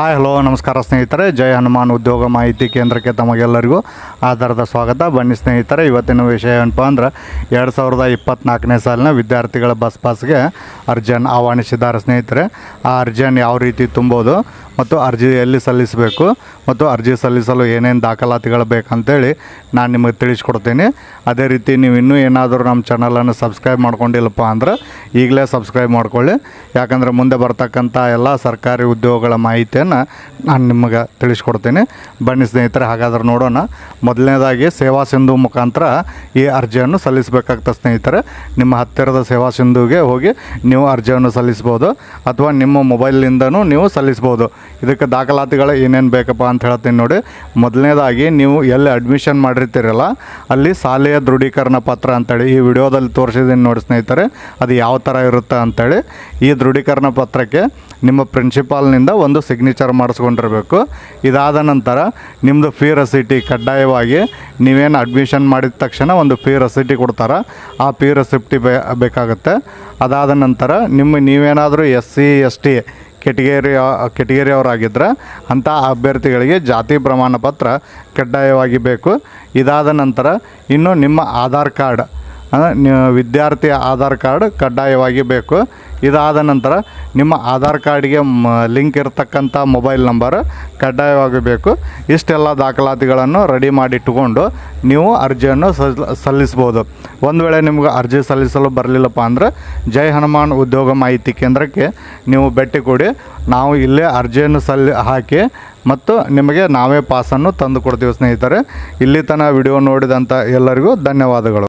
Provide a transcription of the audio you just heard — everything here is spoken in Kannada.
ಹಾಯ್, ಹಲೋ, ನಮಸ್ಕಾರ ಸ್ನೇಹಿತರೆ. ಜಯ ಹನುಮಾನ್ ಉದ್ಯೋಗ ಮಾಹಿತಿ ಕೇಂದ್ರಕ್ಕೆ ತಮಗೆಲ್ಲರಿಗೂ ಆಧಾರದ ಸ್ವಾಗತ. ಬನ್ನಿ ಸ್ನೇಹಿತರೆ, ಇವತ್ತಿನ ವಿಷಯ ಏನಪ್ಪ ಅಂದ್ರೆ, ಎರಡು ಸಾವಿರದ ಇಪ್ಪತ್ತ್ನಾಲ್ಕನೇ ಸಾಲಿನ ವಿದ್ಯಾರ್ಥಿಗಳ ಬಸ್ ಪಾಸ್ಗೆ ಅರ್ಜಿಯನ್ನು ಆಹ್ವಾನಿಸಿದ್ದಾರೆ ಸ್ನೇಹಿತರೆ. ಆ ಅರ್ಜಿಯನ್ನು ಯಾವ ರೀತಿ ತುಂಬೋದು ಮತ್ತು ಅರ್ಜಿ ಎಲ್ಲಿ ಸಲ್ಲಿಸಬೇಕು ಮತ್ತು ಅರ್ಜಿ ಸಲ್ಲಿಸಲು ಏನೇನು ದಾಖಲಾತಿಗಳು ಬೇಕಂತೇಳಿ ನಾನು ನಿಮಗೆ ತಿಳಿಸ್ಕೊಡ್ತೀನಿ. ಅದೇ ರೀತಿ ನೀವು ಇನ್ನೂ ಏನಾದರೂ ನಮ್ಮ ಚಾನಲನ್ನು ಸಬ್ಸ್ಕ್ರೈಬ್ ಮಾಡ್ಕೊಂಡಿಲ್ಲಪ್ಪ ಅಂದ್ರೆ ಈಗಲೇ ಸಬ್ಸ್ಕ್ರೈಬ್ ಮಾಡ್ಕೊಳ್ಳಿ. ಯಾಕಂದರೆ ಮುಂದೆ ಬರ್ತಕ್ಕಂಥ ಎಲ್ಲ ಸರ್ಕಾರಿ ಉದ್ಯೋಗಗಳ ಮಾಹಿತಿಯನ್ನು ನಾನು ನಿಮಗೆ ತಿಳಿಸ್ಕೊಡ್ತೀನಿ. ಬನ್ನಿ ಸ್ನೇಹಿತರೆ, ಹಾಗಾದ್ರೆ ನೋಡೋಣ. ಮೊದಲನೇದಾಗಿ ಸೇವಾ ಸಿಂಧು ಮುಖಾಂತರ ಈ ಅರ್ಜಿಯನ್ನು ಸಲ್ಲಿಸಬೇಕಾಗ್ತದೆ ಸ್ನೇಹಿತರೆ. ನಿಮ್ಮ ಹತ್ತಿರದ ಸೇವಾ ಸಿಂಧುಗೆ ಹೋಗಿ ನೀವು ಅರ್ಜಿಯನ್ನು ಸಲ್ಲಿಸ್ಬೋದು. ಅಥವಾ ನಿಮ್ಮ ಮೊಬೈಲ್ನಿಂದನೂ ನೀವು ಸಲ್ಲಿಸ್ಬೋದು. ಇದಕ್ಕೆ ದಾಖಲಾತಿಗಳು ಏನೇನು ಬೇಕಪ್ಪ ಅಂತ ಹೇಳ್ತೀನಿ ನೋಡಿ. ಮೊದಲನೇದಾಗಿ ನೀವು ಎಲ್ಲಿ ಅಡ್ಮಿಷನ್ ಮಾಡಿರ್ತೀರಲ್ಲ, ಅಲ್ಲಿ ಶಾಲೆಯ ದೃಢೀಕರಣ ಪತ್ರ ಅಂತೇಳಿ ಈ ವಿಡಿಯೋದಲ್ಲಿ ತೋರಿಸಿದ್ದೀನಿ ನೋಡಿ ಸ್ನೇಹಿತರೆ, ಅದು ಯಾವ ಥರ ಇರುತ್ತೆ ಅಂತೇಳಿ. ಈ ದೃಢೀಕರಣ ಪತ್ರಕ್ಕೆ ನಿಮ್ಮ ಪ್ರಿನ್ಸಿಪಾಲ್ನಿಂದ ಒಂದು ಸಿಗ್ನೇಚರ್ ಮಾಡಿಸ್ಕೊಂಡಿರಬೇಕು. ಇದಾದ ನಂತರ ನಿಮ್ಮದು ಫೀ ರಸೀಟಿ ಕಡ್ಡಾಯವಾಗಿ ನೀವೇನು ಅಡ್ಮಿಷನ್ ಮಾಡಿದ ತಕ್ಷಣ ಒಂದು ಫೀ ರಸೀಟಿ ಕೊಡ್ತಾರೆ, ಆ ಫೀ ರೆಸಿಪ್ಟಿ ಬೇಕಾಗುತ್ತೆ. ಅದಾದ ನಂತರ ನಿಮ್ಮ ನೀವೇನಾದರೂ S C S T category ಕೆಟಗೇರಿಯವರಾಗಿದ್ದರೆ ಅಂಥ ಅಭ್ಯರ್ಥಿಗಳಿಗೆ ಜಾತಿ ಪ್ರಮಾಣ ಪತ್ರ ಕಡ್ಡಾಯವಾಗಿ ಬೇಕು. ಇದಾದ ನಂತರ ಇನ್ನು ನಿಮ್ಮ ಆಧಾರ್ ಕಾರ್ಡ್ ವಿದ್ಯಾರ್ಥಿ ಆಧಾರ್ ಕಾರ್ಡ್ ಕಡ್ಡಾಯವಾಗಿ ಬೇಕು. ಇದಾದ ನಂತರ ನಿಮ್ಮ ಆಧಾರ್ ಕಾರ್ಡ್ಗೆ ಮ, ಲಿಂಕ್ ಇರತಕ್ಕಂಥ ಮೊಬೈಲ್ ನಂಬರ್ ಕಡ್ಡಾಯವಾಗಿ ಬೇಕು. ಇಷ್ಟೆಲ್ಲ ದಾಖಲಾತಿಗಳನ್ನು ರೆಡಿ ಮಾಡಿಟ್ಟುಕೊಂಡು ನೀವು ಅರ್ಜಿಯನ್ನು ಸಲ್ಲಿಸಬಹುದು ಒಂದು ವೇಳೆ ನಿಮ್ಗೆ ಅರ್ಜಿ ಸಲ್ಲಿಸಲು ಬರಲಿಲ್ಲಪ್ಪ ಅಂದರೆ ಜೈ ಹನುಮಾನ್ ಉದ್ಯೋಗ ಮಾಹಿತಿ ಕೇಂದ್ರಕ್ಕೆ ನೀವು ಭೇಟಿ ಕೊಡಿ. ನಾವು ಇಲ್ಲೇ ಅರ್ಜಿಯನ್ನು ಸಲ್ಲಿ, ಹಾಕಿ ಮತ್ತು ನಿಮಗೆ ನಾವೇ ಪಾಸನ್ನು ತಂದು ಕೊಡ್ತೀವಿ ಸ್ನೇಹಿತರೆ. ಇಲ್ಲಿ ತನಕ ವಿಡಿಯೋ ನೋಡಿದಂಥ ಎಲ್ಲರಿಗೂ ಧನ್ಯವಾದಗಳು.